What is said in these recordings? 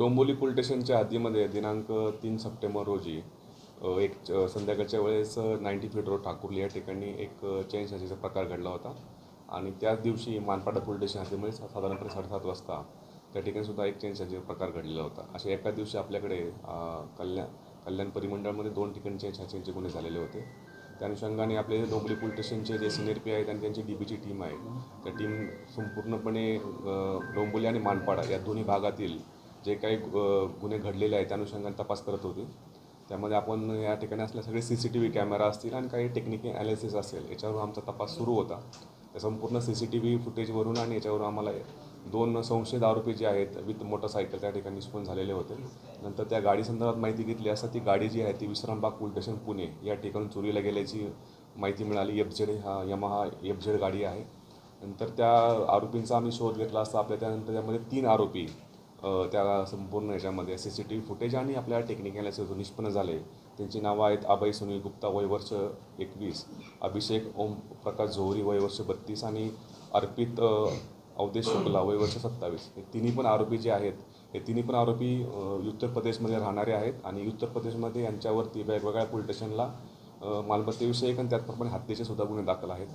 Dombivli police स्टेशनच्या हद्दीमध्ये दिनांक तीन सप्टेंबर रोजी एक च- संध्याकाळच्या वेळेस नाईन्टी फीट रोड ठाकुर्ली या ठिकाणी एक चेन स्नॅचिंगचा प्रकार घडला होता. आणि त्याच दिवशी मानपाडा पोलीस स्टेशन हद्दीमध्ये साधारणपणे साडेसात वाजता त्या ठिकाणी सुद्धा एक चेन स्नॅचिंगचा प्रकार घडलेला होता. अशा एका दिवशी आपल्याकडे कल्याण कल्याण परिमंडळामध्ये दोन ठिकाणी चेन स्नॅचिंगचे गुन्हे झालेले होते. त्या अनुषंगाने आपले डोंबली पोलीस स्टेशनचे जे सिनियर पी आहेत आणि त्यांची डी बीची टीम आहे त्या टीम संपूर्णपणे डोंबोली आणि मानपाडा या दोन्ही भागातील जे काही गुन्हे घडलेले आहेत त्या अनुषंगाने तपास करत होते. त्यामध्ये आपण या ठिकाणी असलेले सगळे C C T V camera असतील आणि काही टेक्निकल ॲनालिसिस असेल याच्यावर आमचा तपास सुरू होता. त्या संपूर्ण सी सी टी व्ही फुटेजवरून आणि याच्यावर आम्हाला दोन संशयित आरोपी जे आहेत विथ मोटरसायकल त्या ठिकाणी निष्पन्न झालेले होते. नंतर त्या गाडीसंदर्भात माहिती घेतली असता ती गाडी जी आहे ती विश्रामबाग पोलीस स्टेशन पुणे या ठिकाणी चोरीला गेल्याची माहिती मिळाली. एफ झेड हा यमाहा एफ झेड गाडी आहे. नंतर त्या आरोपींचा आम्ही शोध घेतला असता आपल्या त्यानंतर त्यामध्ये तीन आरोपी त्या संपूर्ण याच्यामध्ये C C T V footage आणि आपल्या टेक्निकल ॲनालिसिस निष्पन्न झाले त्यांची नावं आहेत अभय सुनील गुप्ता वय वर्ष एकवीस अभिषेक ओम प्रकाश जोहरी वय वर्ष बत्तीस आणि अर्पित अवधेश शुक्ला वय वर्ष सत्तावीस. हे तिन्ही पण आरोपी जे आहेत हे तिन्ही पण आरोपी उत्तर प्रदेशमध्ये राहणारे आहेत आणि उत्तर प्रदेशमध्ये यांच्यावरती वेगवेगळ्या पोलीस स्टेशनला मालमत्तेविषयक आणि त्याचप्रमाणे हत्येचे सुद्धा गुन्हे दाखल आहेत.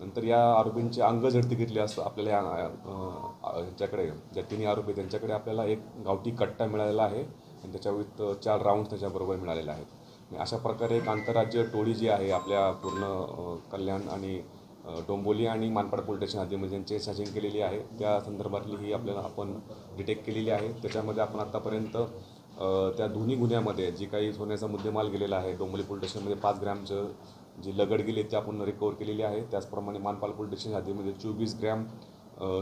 नंतर या आरोपींची अंग झडती घेतली असं आपल्याला या, यांच्याकडे ज्या तिन्ही आरोपी त्यांच्याकडे आपल्याला एक गावठी कट्टा मिळालेला आहे आणि त्याच्या चार राऊंड त्याच्याबरोबर मिळालेले आहेत. अशा प्रकारे एक आंतरराज्य टोळी जी आहे आपल्या पूर्ण कल्याण आणि डोंबोली आणि मानपाड पोलीस स्टेशन हद्दीमध्ये यांचे सॅचिंग केलेली आहे त्या संदर्भातली ही आपल्याला आपण डिटेक्ट केलेली आहे. त्याच्यामध्ये आपण आत्तापर्यंत त्या दोन्ही गुन्ह्यामध्ये जी काही सोन्याचा मुद्देमाल गेलेला आहे डोंबोली पोलीस स्टेशनमध्ये पाच ग्रॅमचं जी लगड गेली ती आपण रिकवर केलेली आहे. त्याचप्रमाणे मानपाल पोलीस स्टेशन हद्दीमध्ये चोवीस ग्रॅम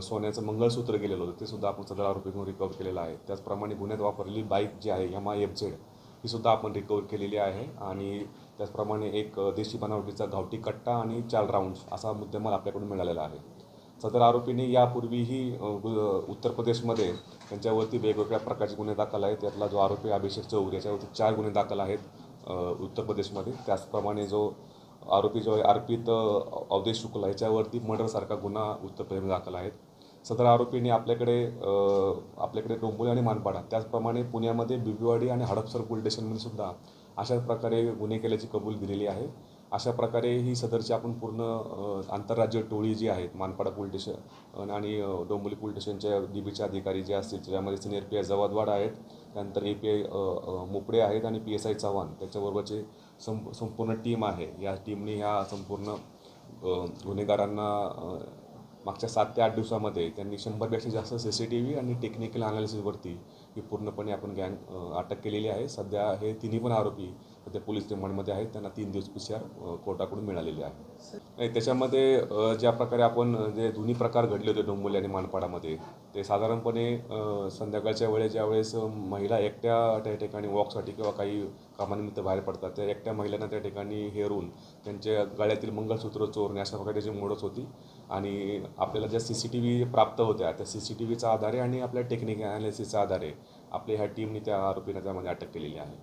सोन्याचं मंगळसूत्र गेलेलं होतं. ते सुद्धा आपण सदर घेऊन रिकवर केलेलं आहे. त्याचप्रमाणे गुन्ह्यात वापरलेली बाईक जी आहे एम आय एफ झेड ही सुद्धा आपण रिकवर केलेली आहे. आणि त्याचप्रमाणे एक देशी बनावटीचा गावठी कट्टा आणि चार राऊंड्स असा मुद्देमाल आपल्याकडून मिळालेला आहे. सदर आरोपीने यापूर्वीही उत्तर प्रदेशमध्ये त्यांच्यावरती वेगवेगळ्या प्रकारचे गुन्हे दाखल आहेत. त्यातला जो आरोपी अभिषेक चौधरी याच्यावरती चार गुन्हे दाखल आहेत उत्तर प्रदेशमध्ये. त्याचप्रमाणे जो आरोपी जो आहे अर्पित अवधेश शुक्ला याच्यावरती मर्डरसारखा गुन्हा उत्तर प्रदेशमध्ये दाखल आहेत. सदर आरोपींनी आपल्याकडे आपल्याकडे डोंबोली आणि मानपाडा त्याचप्रमाणे पुण्यामध्ये बिबीवाडी आणि हडपसर पोलीस स्टेशनमध्ये सुद्धा अशाच प्रकारे गुन्हे केल्याची कबूल दिलेली आहे. अशा प्रकारे ही सदरची आपण पूर्ण आंतरराज्य टोळी जी आहेत मानपाडा पोलीस स्टेशन आणि अ, डोंबिवली पोलीस स्टेशनच्या डी बीचे अधिकारी जे असतील त्याच्यामध्ये सिनियर पी आय जवादवाड आहेत त्यानंतर ए पी आय मोपडे आहेत आणि पी एस आय चव्हाण त्याच्याबरोबरचे सं संपूर्ण टीम आहे या टीमने ह्या संपूर्ण गुन्हेगारांना मागच्या सात ते आठ दिवसामध्ये त्यांनी शंभरपेक्षा जास्त सी सी टी व्ही आणि टेक्निकल अनालिसिसवरती ही पूर्णपणे आपण गँग अटक केलेली आहे. सध्या हे तिन्ही पण आरोपी सध्या पोलीस रिमांडमध्ये आहेत. त्यांना तीन दिवस पी सी आर कोर्टाकडून मिळालेली आहे. नाही त्याच्यामध्ये ज्या प्रकारे आपण जे दोन्ही प्रकार घडले होते डोंबोली आणि मानपाडामध्ये ते साधारणपणे संध्याकाळच्या वेळेस ज्यावेळेस महिला एकट्या त्या ठिकाणी वॉकसाठी किंवा काही कामानिमित्त बाहेर पडतात त्या एकट्या महिलांना त्या ठिकाणी हेरून त्यांच्या गळ्यातील मंगळसूत्र चोरणे अशा प्रकारची मोडच होती. आणि आपल्याला ज्या सी सी टी व्ही प्राप्त होत्या त्या सी सी टी व्हीच्या आधारे आणि आपल्या टेक्निक ॲनालिसिसच्या आधारे आपल्या ह्या टीमने त्या आरोपींना त्यामध्ये अटक केलेली आहे.